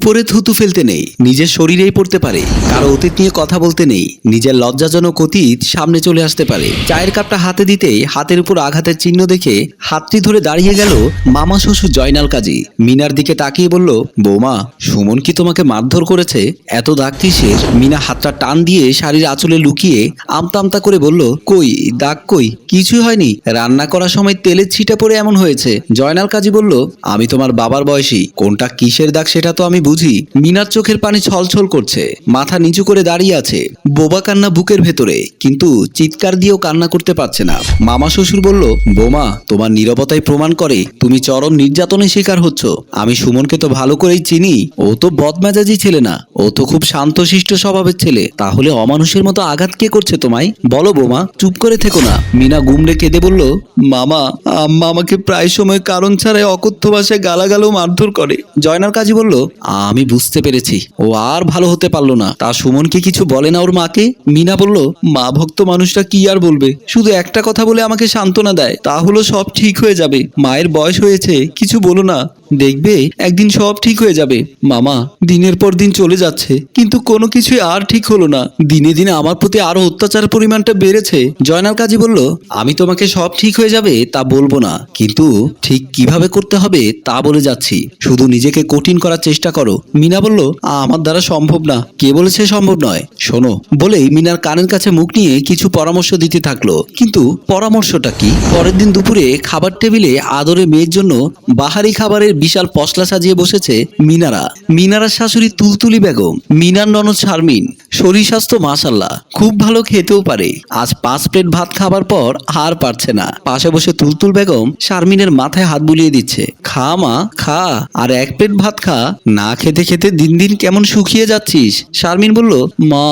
উপরে থুতু ফেলতে নেই, নিজের শরীরেই পড়তে পারে, কারও অতীত নিয়ে কথা বলতে নেই, নিজের লজ্জাজনক অতীত সামনে চলে আসতে পারে। চায়ের কাপটা হাতে দিতেই হাতের উপর আঘাতের চিহ্ন দেখে হাতটি ধরে দাঁড়িয়ে গেল মামা শ্বশুর জয়নাল কাজী। মিনার দিকে তাকিয়ে বলল, বৌমা, সুমন কি তোমাকে মারধর করেছে? এত দাগ কিসের? মিনা হাতটা টান দিয়ে শাড়ির আঁচলে লুকিয়ে আমতা আমতা করে বলল, কই, দাগ কই? কিছুই হয়নি। রান্না করার সময় তেলের ছিটা পড়ে এমন হয়েছে। জয়নাল কাজী বলল, আমি তোমার বাবার বয়সী। কোনটা কিসের দাগ সেটা তো আমি বুঝি মিনার চোখের পানি ছলছল করছে, মাথা নিচু করে দাঁড়িয়ে আছে, বোবা কান্না বুকের ভেতরে, কিন্তু চিৎকার দিয়েও কান্না করতে পারছে না। মামা শ্বশুর বলল, বোমা, তোমার নীরবতাই প্রমাণ করে তুমি চরম নির্যাতনের শিকার হচ্ছ। আমি সুমনকে তো ভালো করেই চিনি, ও তো বদমেজাজি ছেলে না। ও তো খুব শান্তশিষ্ট স্বভাবের ছেলে। তাহলে অমানুষের মতো আঘাত কে করছে তোমায়? বলো বোমা, চুপ করে থেকো না। মিনা গুমড়ে কেঁদে বলল, মামা, আম্মা আমাকে প্রায় সময় কারণ ছাড়াই অকথ্য ভাষায় গালাগালও মারধর করে। জয়নার কাজী বলল আমি বুঝতে পেরেছি। ও আর ভালো হতে পারল না। তা সুমনকে কিছু বলে না ওর মাকে? মিনা বলল, মা ভক্ত মানুষটা কি আর বলবে? শুধু একটা কথা বলে আমাকে সান্ত্বনা দেয়। তা হলো সব ঠিক হয়ে যাবে। মায়ের বয়স হয়েছে, কিছু বলো না। দেখবে একদিন সব ঠিক হয়ে যাবে। মামা, দিনের পর দিন চলে যাচ্ছে। কিন্তু কোনো কিছুই আর ঠিক হলো না। দিনে দিনে আমার প্রতি আরও অত্যাচার পরিমাণটা বেড়েছে। জয়নাল কাজী বলল, আমি তোমাকে সব ঠিক হয়ে যাবে তা বলব না। কিন্তু ঠিক কীভাবে করতে হবে তা বলে যাচ্ছি। শুধু নিজেকে কঠিন করার চেষ্টা করো। মিনা বলল, আমার দ্বারা সম্ভব না। কে বলেছে সম্ভব নয়। শোনো। বলেই মিনার কানের কাছে মুখ নিয়ে কিছু পরামর্শ দিতে থাকল। কিন্তু পরামর্শটা কি? পরের দিন দুপুরে খাবার টেবিলে আদরে মেয়ের জন্য বাহারি খাবারের বিশাল পশলা সাজিয়ে বসেছে মিনারা। মিনারার শাশুড়ি তুলতুলি বেগম, মিনার ননদ শারমিন, শরীর স্বাস্থ্য মাসাল্লাহ খুব ভালো খেতেও পারে। আজ পাঁচ প্লেট ভাত খাবার পর আর পারছে না। পাশে বসে তুলতুল বেগম শারমিনের মাথায় হাত বুলিয়ে দিচ্ছে, খা মা, খা, আর এক প্লেট ভাত খা। না খেতে খেতে দিন দিন কেমন শুকিয়ে যাচ্ছিস? শারমিন বলল, মা,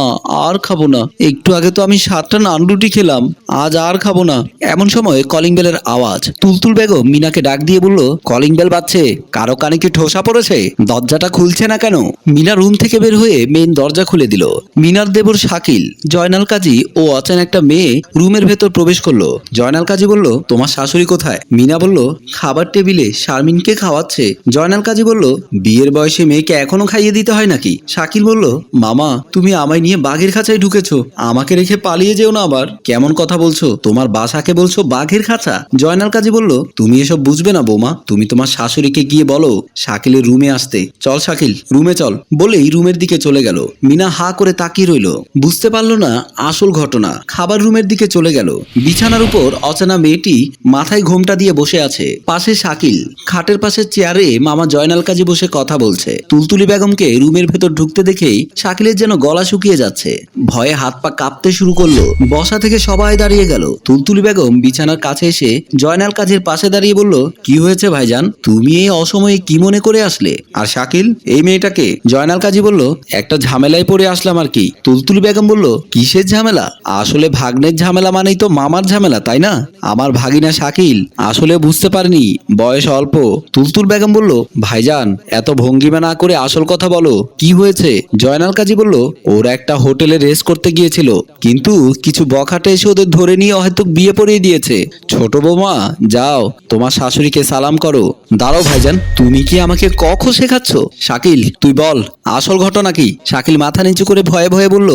আর খাব না। একটু আগে তো আমি সাতটা নান রুটি খেলাম, আজ আর খাব না। এমন সময় কলিং বেলের আওয়াজ, তুলতুল বেগম মিনাকে ডাক দিয়ে বলল, কলিং বেল বাজছে। কারও কানে কি ঠোসা পড়েছে? দরজাটা খুলছে না কেন? মিনা রুম থেকে বের হয়ে মেন দরজা খুলে দিল। মিনার দেবর শাকিল, জয়নাল কাজী ও অচেন একটা মেয়ে রুমের ভেতর প্রবেশ করল। জয়নাল কাজী বলল, তোমার শাশুড়ি কোথায়? মিনা বলল, খাবার টেবিলে শারমিনকে খাওয়াচ্ছে। জয়নাল কাজী বলল, বিয়ের বয়সে মেয়েকে এখনও খাইয়ে দিতে হয় নাকি? শাকিল বলল, মামা, তুমি আমায় নিয়ে বাঘের খাঁচায় ঢুকেছো। আমাকে রেখে পালিয়ে যেও না আবার। কেমন কথা বলছো? তোমার বাসাকে বলছো বাঘের খাঁচা? জয়নাল কাজী বলল, তুমি এসব বুঝবে না বৌমা। তুমি তোমার শাশুড়িকে গিয়ে বলো, শাকিলের রুমে আসতে। চল শাকিল, রুমে চল। বলেই রুমের দিকে চলে গেল। মিনা হা করে তাকিয়ে রইল। বুঝতে পারল না আসল ঘটনা। খাবার রুমের দিকে চলে গেল। বিছানার উপর অচেনা মেয়েটি মাথায় ঘোমটা দিয়ে বসে আছে। পাশে শাকিল, খাটের পাশে চেয়ারে মামা জয়নাল কাজী বসে কথা বলছে। তুলতুলি বেগমকে রুমের ভেতর ঢুকতে দেখেই শাকিলের যেন গলা শুকিয়ে যাচ্ছে। ভয়ে হাত পা কাঁপতে শুরু করল। বসা থেকে সবাই দাঁড়িয়ে গেল। তুলতুলি বেগম বিছানার কাছে এসে জয়নাল কাজের পাশে দাঁড়িয়ে বলল, কি হয়েছে ভাইজান? তুমি এই অসময়ে কি মনে করে আসলে? আর শাকিল, এই মেয়েটাকে? জয়নাল কাজী বলল, একটা ঝামেলায় পড়ে আসলাম আর কি। তুলতুল বেগম বলল, কিসের ঝামেলা? আসলে ভাগ্নের ঝামেলা মানেই তো মামার ঝামেলা, তাই না? আমার ভাগিনা শাকিল, আসলে বুঝতে পারিনি, বয়স অল্প। তুলতুল বেগম বলল, ভাইজান, এত ভঙ্গিমা না করে আসল কথা বলো, কি হয়েছে? জয়নাল কাজী বলল, ওরা একটা হোটেলে রেস করতে গিয়েছিল, কিন্তু কিছু বখাটে এসে ওদের ধরে নিয়ে হয়তো বিয়ে পড়িয়ে দিয়েছে। ছোট বৌমা, যাও, তোমার শাশুড়িকে সালাম করো। দাঁড়াও ভাইজান, তুমি কি আমাকে কখ শেখাচ্ছ? শাকিল, তুই বল, আসল ঘটনা কি? শাকিল মাথা নিচু করে ভয়ে ভয়ে বলল,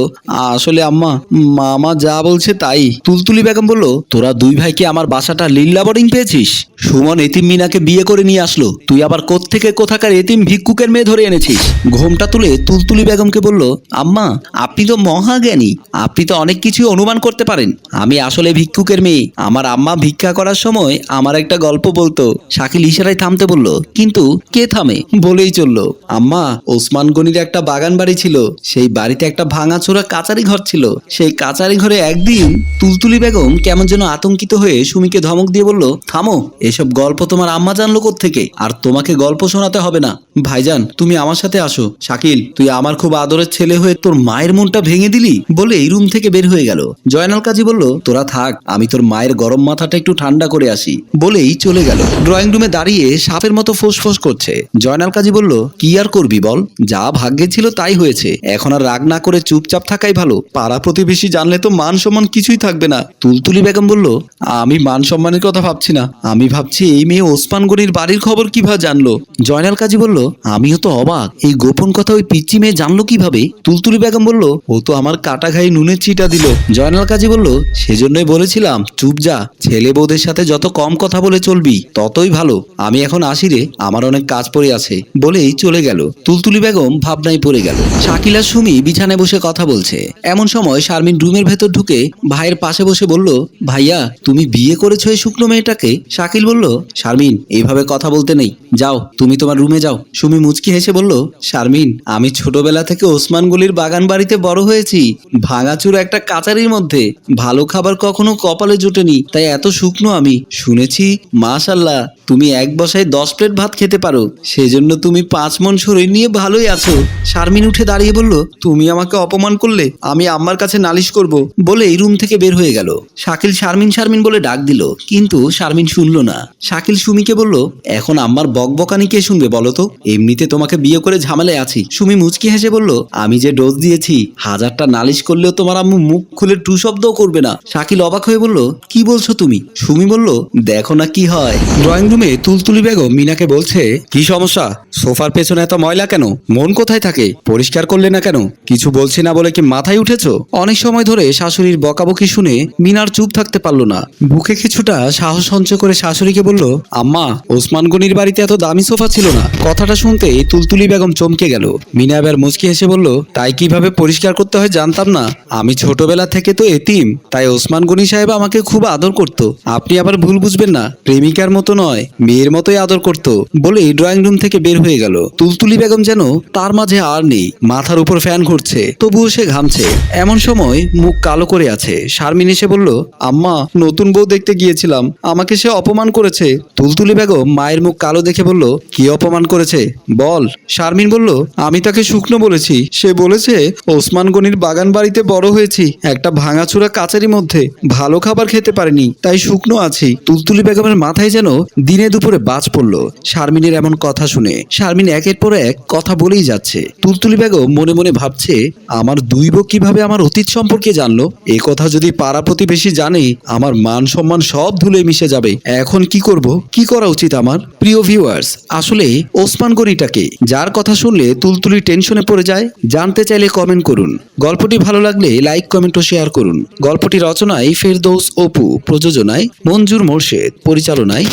আসলে আম্মা, মামা যা বলছে তাই। তুলতুলি বেগম বলল, তোরা দুই ভাই কি আমার বাসাটা লিল্লা বোর্ডিং পেয়েছিস? সুমন এতিম মিনাকে বিয়ে করে নিয়ে আসলো, তুই আবার কোত্থেকে কোথাকার এতিম ভিক্ষুকের মেয়ে ধরে এনেছিস? ঘোমটা তুলে তুলতুলি বেগমকে বলল, আম্মা, আপনি তো মহাজ্ঞানী, আপনি তো অনেক কিছু অনুমান করতে পারেন। আমি আসলে ভিক্ষুকের মেয়ে, আমার আম্মা ভিক্ষা করার সময় আমার একটা গল্প বলতো। শাকিল ইশারায় থামতে বলল কিন্তু কে থামে বলেই চলল, আম্মা, ওসমান গনির একটা বাগান বাড়ি ছিল, সেই বাড়িতে একটা ভাঙাচোরা কাচারি ঘর ছিল। সেই কাচারি ঘরে একদিন তুলতুলি বেগম কেমন যেন আতঙ্কিত হয়ে সুমিকে ধমক দিয়ে বলল, থামো, এসব গল্প তোমার আম্মা জানলো থেকে আর তোমাকে গল্প শোনাতে হবে না। ভাইজান, তুমি আমার সাথে আসো। শাকিল, তুই আমার খুব আদরের ছেলে হয়ে তোর মায়ের মনটা ভেঙে দিলি? বলে এই রুম থেকে বের হয়ে গেল। জয়নাল কাজী বলল, তোরা থাক, আমি তোর মায়ের গরম মাথাটা একটু ঠান্ডা করে আসি। বলেই চলে গেল। ড্রয়িং রুমে দাঁড়িয়ে সাপের ফোঁস করছে। জয়নাল কাজী বলল, কি আর করবি বল? যা ভাগ্যে ছিল তাই হয়েছে। এখন আর রাগ না করে চুপচাপ থাকাই ভালো। পাড়া প্রতিবেশী জানলে তো মান সম্মান কিছুই থাকবে না। তুলতুলি বেগম বলল, আমি মান সম্মানের কথা ভাবছি না। আমি ভাবছি এই মেয়ে ওসমান গনির বাড়ির খবর কীভাবে জানলো? জয়নাল কাজী বলল, আমিও তো অবাক। এই গোপন কথা ওই পিচ্চি মেয়ে জানলো কীভাবে? তুলতুলি বেগম বলল, ও তো আমার কাটা ঘাই নুনের চিটা দিল। জয়নাল কাজী বলল, সেজন্যই বলেছিলাম, চুপ যা। ছেলে বউদের সাথে যত কম কথা বলে চলবি, ততই ভালো। আমি এখন আসি রে আমার অনেক কাজ পড়ে আছে বলেই চলে গেল। তুলতুলি বেগম ভাবনায় পড়ে গেল। শাকিলা সুমি বিছানায় বসে কথা বলছে। এমন সময় শারমিন রুমের ভেতর ঢুকে ভাইয়ের পাশে বসে বলল, ভাইয়া, তুমি বিয়ে করেছ এই শুকনো মেয়েটাকে? শাকিল বলল, শারমিন এইভাবে কথা বলতে নেই। যাও, তুমি তোমার রুমে যাও। সুমি মুচকি হেসে বলল, শারমিন, আমি ছোটবেলা থেকে ওসমান গলির বাগান বাড়িতে বড় হয়েছি। ভাঙাচুর একটা কাচারির মধ্যে। ভালো খাবার কখনো কপালে জোটেনি, তাই এত শুকনো আমি। শুনেছি, মাশাল্লাহ তুমি এক বসায় দশ প্লেট ভাত খেতে পারো। সেজন্য তুমি পাঁচ মন শরীর নিয়ে ভালোই আছো। শারমিন উঠে দাঁড়িয়ে বলল, তুমি আমাকে অপমান করলে আমি আম্মার কাছে নালিশ করব বলে এই রুম থেকে বের হয়ে গেল। শাকিল শারমিন শারমিন বলে ডাক দিল, কিন্তু শারমিন শুনল না। শাকিল সুমিকে বলল, এখন আম্মার বকবকানি কে শুনবে বলো তো? এমনিতে তোমাকে বিয়ে করে ঝামেলায় আছি। সুমি মুচকি হেসে বলল, আমি যে ডোজ দিয়েছি, হাজারটা নালিশ করলেও তোমার আম্মু মুখ খুলে টু শব্দও করবে না। শাকিল অবাক হয়ে বলল, কি বলছো তুমি? সুমি বলল, দেখো না কি হয়। ড্রয়িং রুমে তুলতুলি বেগম মিনাকে বলছে, কি সমস্যা? সোফার পেছনে এত ময়লা কেন? মন কোথায় থাকে? পরিষ্কার করলে না কেন? কিছু বলছি না বলে কি মাথায় উঠেছ? অনেক সময় ধরে শাশুড়ির বকাবকি শুনে মিনার চুপ থাকতে পারল না। বুকে কিছুটা সাহস সঞ্চয় করে শাশুড়িকে বলল, আম্মা, ওসমান গনির বাড়িতে এত দামি সোফা ছিল না। কথাটা শুনতে তুলতুলি বেগম চমকে গেল। মিনা এবার মুচকি হেসে বলল, তাই কীভাবে পরিষ্কার করতে হয় জানতাম না। আমি ছোটবেলা থেকে তো এতিম, তাই ওসমান গনি সাহেব আমাকে খুব আদর করত। আপনি আবার ভুল বুঝবেন না। প্রেমিকার মতো নয়। মেয়ের মতোই আদর করত। বলে ড্রয়িং রুম থেকে বের হয়ে গেল। তুলতুলি বেগম যেন তার মাঝে আর নেই। মাথার উপর ফ্যান ঘুরছে। তবুও সে ঘামছে। এমন সময় মুখ কালো করে আছে। শারমিন এসে বলল, আম্মা, নতুন বউ দেখতে গিয়েছিলাম। আমাকে সে অপমান করেছে। তুলতুলি বেগম মায়ের মুখ কালো দেখে বলল, কি অপমান করেছে? বল। শারমিন বলল, আমি তাকে শুকনো বলেছি। সে বলেছে, ওসমান গনির বাগান বাড়িতে বড় হয়েছি। একটা ভাঙাচুরা কাচারি মধ্যে ভালো খাবার খেতে পারিনি, তাই শুকনো আছি। তুলতুলি বেগমের মাথায় যেন দিনে দুপুরে বাজ পড়ল। শারমিনের এমন কথা শুনে শারমিন একের পর এক কথা বলেই যাচ্ছে। তুলতুলি বেগম মনে মনে ভাবছে, আমার দুই বউ কীভাবে আমার অতীত সম্পর্কে জানলো? এ কথা যদি পাড়া প্রতিবেশী জানে, আমার মান সম্মান সব ধুলে মিশে যাবে। এখন কি করব? কি করা উচিত আমার? প্রিয় ভিউয়ার্স আসলে ওসমান গনিটাকে যার কথা শুনলে তুলতুলি টেনশনে পড়ে যায়, জানতে চাইলে কমেন্ট করুন। গল্পটি ভালো লাগলে লাইক কমেন্ট ও শেয়ার করুন। গল্পটি রচনায় ফেরদৌস অপু, প্রযোজনায় মঞ্জুর মোর্শেদ, পরিচালনায়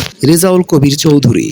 রেজাউল কবির চৌধুরী